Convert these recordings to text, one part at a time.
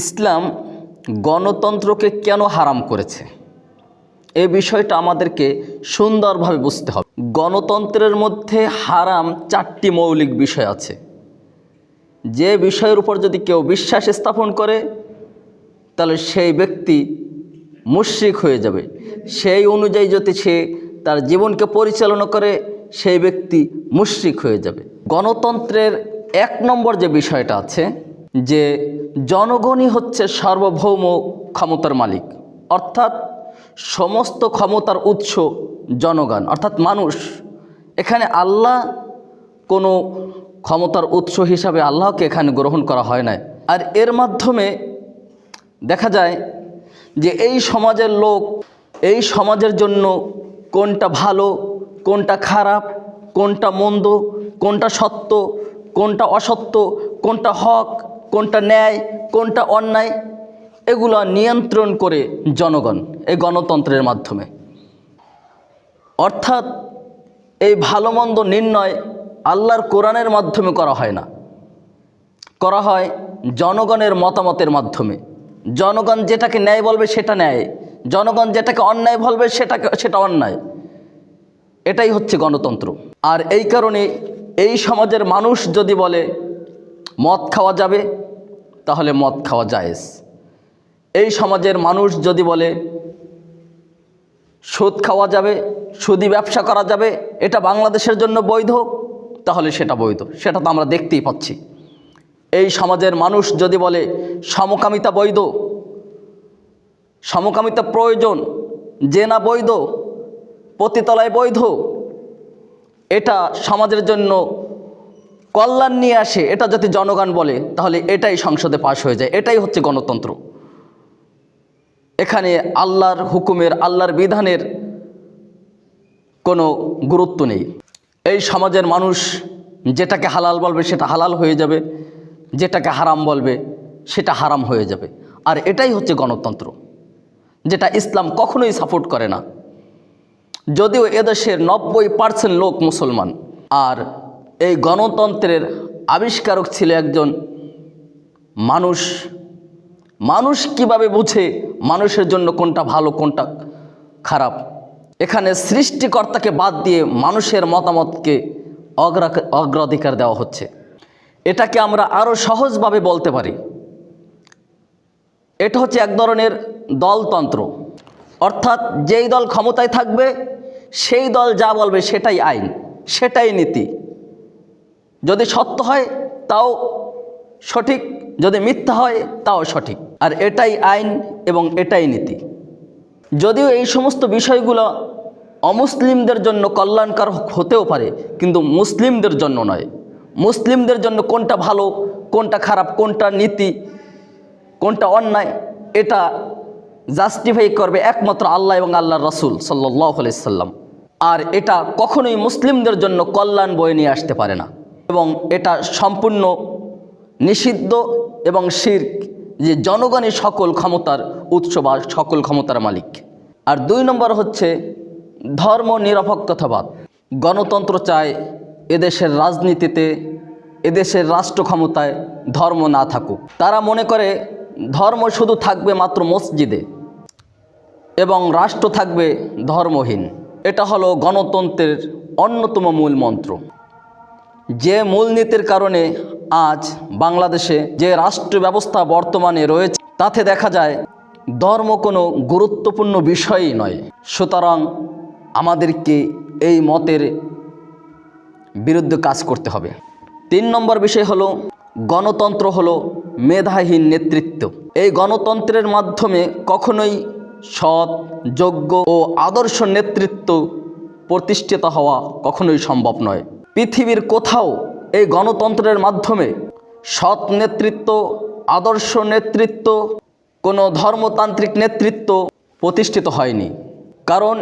ইসলাম গণতন্ত্রকে কেন হারাম করেছে? এ বিষয়টা আমাদেরকে সুন্দরভাবে বুঝতে হবে। গণতন্ত্রের মধ্যে হারাম চারটি মৌলিক বিষয় আছে। যে বিষয়ের উপর যদি কেউ বিশ্বাস স্থাপন করে, তাহলে সেই ব্যক্তি মুশ্রিক হয়ে যাবে। সেই অনুযায়ী যদি সে তার জীবনকে পরিচালনা করে, সেই ব্যক্তি মুশ্রিক হয়ে যাবে। গণতন্ত্রের এক নম্বর যে বিষয়টা আছে যে জনগণই হচ্ছে সার্বভৌম ক্ষমতার মালিক। অর্থাৎ সমস্ত ক্ষমতার উৎস জনগণ, অর্থাৎ মানুষ। এখানে আল্লাহ কোনো ক্ষমতার উৎস হিসাবে আল্লাহকে এখানে গ্রহণ করা হয় না আর এর মাধ্যমে দেখা যায় যে এই সমাজের লোক, এই সমাজের জন্য কোনটা ভালো, কোনটা খারাপ, কোনটা মন্দ, কোনটা সত্য, কোনটা অসত্য, কোনটা হক কোনটা ন্যায়, কোনটা অন্যায়, এগুলো নিয়ন্ত্রণ করে জনগণ এই গণতন্ত্রের মাধ্যমে। অর্থাৎ এই ভালো মন্দ নির্ণয় আল্লাহর কোরআনের মাধ্যমে করা হয় না। করা হয় জনগণের মতামতের মাধ্যমে। জনগণ যেটাকে ন্যায় বলবে সেটা ন্যায়, জনগণ যেটাকে অন্যায় বলবে সেটাকে, সেটা অন্যায়। এটাই হচ্ছে গণতন্ত্র। আর এই কারণে এই সমাজের মানুষ যদি বলে মদ খাওয়া যাবে, তাহলে মদ খাওয়া জায়েজ। এই সমাজের মানুষ যদি বলে, সুদ খাওয়া যাবে, সুদি ব্যবসা করা যাবে, এটা বাংলাদেশের জন্য বৈধ, তাহলে সেটা বৈধ। সেটা তো আমরা দেখতেই পাচ্ছি। এই সমাজের মানুষ যদি বলে, সমকামিতা বৈধ, সমকামিতা প্রয়োজন যে না বৈধ, পতিতলায় বৈধ, এটা সমাজের জন্য কল্যাণ নিয়ে আসে, এটা যদি জনগণ বলে, তাহলে এটাই সংসদে পাশ হয়ে যায়, এটাই হচ্ছে গণতন্ত্র। এখানে আল্লাহর হুকুমের, আল্লাহর বিধানের কোনো গুরুত্ব নেই। এই সমাজের মানুষ যেটাকে হালাল বলবে, সেটা হালাল হয়ে যাবে, যেটাকে হারাম বলবে, সেটা হারাম হয়ে যাবে। আর এটাই হচ্ছে গণতন্ত্র, যেটা ইসলাম কখনোই সাপোর্ট করে না। যদিও এদেশের নব্বই পার্সেন্ট লোক মুসলমান, আর এই গণতন্ত্রের আবিষ্কারক ছিল একজন মানুষ। মানুষ কীভাবে বুঝে মানুষের জন্য কোনটা ভালো, কোনটা খারাপ? এখানে সৃষ্টিকর্তাকে বাদ দিয়ে মানুষের মতামতকে অগ্রা অগ্রাধিকার দেওয়া হচ্ছে। এটাকে আমরা আরও সহজভাবে বলতে পারি। এটা হচ্ছে এক ধরনের দলতন্ত্র। অর্থাৎ যেই দল ক্ষমতায় থাকবে, সেই দল যা বলবে সেটাই আইন, সেটাই নীতি। যদি সত্য হয়, তাও সঠিক। যদি মিথ্যা হয়, তাও সঠিক। আর এটাই আইন এবং এটাই নীতি। যদিও এই সমস্ত বিষয়গুলো অমুসলিমদের জন্য কল্যাণকর হতেও পারে, কিন্তু মুসলিমদের জন্য নয়। মুসলিমদের জন্য কোনটা ভালো, কোনটা খারাপ, কোনটা নীতি, কোনটা অন্যায়, এটা জাস্টিফাই করবে একমাত্র আল্লাহ এবং আল্লাহ রসুল সাল্লাহ সাল্লাম। আর এটা কখনোই মুসলিমদের জন্য কল্যাণ বয়ে নিয়ে আসতে পারে না। এবং এটা সম্পূর্ণ নিষিদ্ধ এবং শির্ক যে জনগণই সকল ক্ষমতার উৎস বা সকল ক্ষমতার মালিক। আর দুই নম্বর হচ্ছে ধর্ম নিরপেক্ষতাবাদ। গণতন্ত্র চায় এদেশের রাজনীতিতে, এদেশের রাষ্ট্র ক্ষমতায় ধর্ম না থাকুক। তারা মনে করে ধর্ম শুধু থাকবে মাত্র মসজিদে এবং রাষ্ট্র থাকবে ধর্মহীন। এটা হলো গণতন্ত্রের অন্যতম মূল মন্ত্র। যে মূলনীতির কারণে আজ বাংলাদেশে যে রাষ্ট্র ব্যবস্থা বর্তমানে রয়েছে, তাতে দেখা যায় ধর্ম কোনো গুরুত্বপূর্ণ বিষয়ই নয়। সুতরাং আমাদেরকে এই মতের বিরুদ্ধে কাজ করতে হবে। তিন নম্বর বিষয় হলো, গণতন্ত্র হলো মেধাহীন নেতৃত্ব। এই গণতন্ত্রের মাধ্যমে কখনোই সৎ, যোগ্য ও আদর্শ নেতৃত্ব প্রতিষ্ঠিত হওয়া কখনোই সম্ভব নয়। পৃথিবীর কোথাও এই গণতন্ত্রের মাধ্যমে সৎ নেতৃত্ব, আদর্শ নেতৃত্ব, কোনো ধর্মতান্ত্রিক নেতৃত্ব প্রতিষ্ঠিত হয়নি। কারণ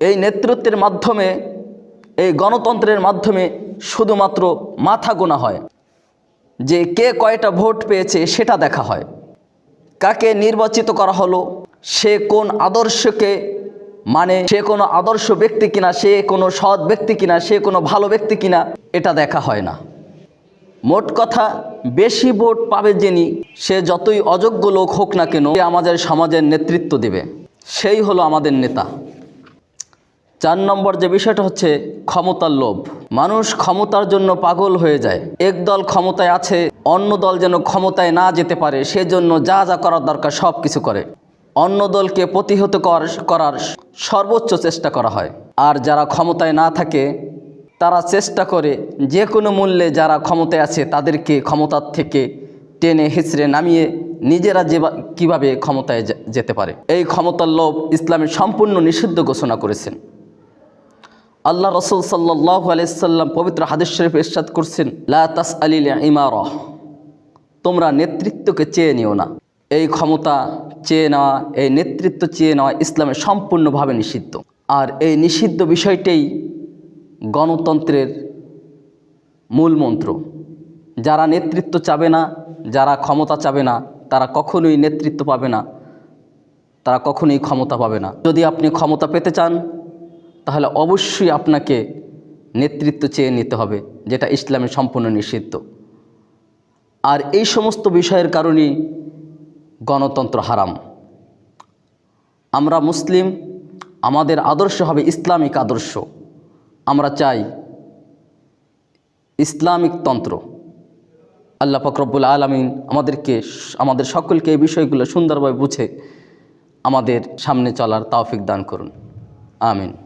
এই নেতৃত্বের মাধ্যমে, এই গণতন্ত্রের মাধ্যমে শুধুমাত্র মাথা গোনা হয়। যে কে কয়টা ভোট পেয়েছে সেটা দেখা হয়। কাকে নির্বাচিত করা হলো, সে কোন আদর্শকে মানে সে কোনো আদর্শ ব্যক্তি কিনা, সে কোনো সৎ ব্যক্তি কিনা, সে কোনো ভালো ব্যক্তি কিনা, এটা দেখা হয় না। মোট কথা, বেশি ভোট পাবে যিনি, সে যতই অযোগ্য লোক হোক না কেন, সে আমাদের সমাজের নেতৃত্ব দেবে। সেই হলো আমাদের নেতা। চার নম্বর যে বিষয়টা হচ্ছে, ক্ষমতার লোভ। মানুষ ক্ষমতার জন্য পাগল হয়ে যায়। এক দল ক্ষমতায় আছে, অন্য দল যেন ক্ষমতায় না যেতে পারে, সেজন্য যা যা করার দরকার সব কিছু করে। অন্য দলকে প্রতিহত কর- করার সর্বোচ্চ চেষ্টা করা হয়। আর যারা ক্ষমতায় না থাকে, তারা চেষ্টা করে যে কোনো মূল্যে যারা ক্ষমতায় আছে, তাদেরকে ক্ষমতার থেকে টেনে হিচড়ে নামিয়ে নিজেরা যে কীভাবে ক্ষমতায় যেতে পারে। এই ক্ষমতার লোভ ইসলামের সম্পূর্ণ নিষিদ্ধ ঘোষণা করেছেন। আল্লাহ রসুল সাল্লাহ আলাইসাল্লাম পবিত্র হাদিস শরীফ ইরশাদ করছেন, লা তাস আলিল ইমারহ তোমরা নেতৃত্বকে চেয়ে নিও না। এই ক্ষমতা চেয়ে নেওয়া, এই নেতৃত্ব চেয়ে নেওয়া ইসলামে সম্পূর্ণভাবে নিষিদ্ধ। আর এই নিষিদ্ধ বিষয়টাই গণতন্ত্রের মূল মন্ত্র। যারা নেতৃত্ব চাবে না, যারা ক্ষমতা চাবে না, তারা কখনোই নেতৃত্ব পাবে না, তারা কখনোই ক্ষমতা পাবে না। যদি আপনি ক্ষমতা পেতে চান, তাহলে অবশ্যই আপনাকে নেতৃত্ব চেয়ে নিতে হবে, যেটা ইসলামে সম্পূর্ণ নিষিদ্ধ। আর এই সমস্ত বিষয়ের কারণেই গণতন্ত্র হারাম। আমরা মুসলিম, আমাদের আদর্শ হবে ইসলামিক আদর্শ। আমরা চাই ইসলামিক তন্ত্র। আল্লাহ ফকরবুল আলমিন আমাদেরকে, আমাদের সকলকে এই বিষয়গুলো সুন্দরভাবে বুঝে আমাদের সামনে চলার তাওফিক দান করুন। আমিন।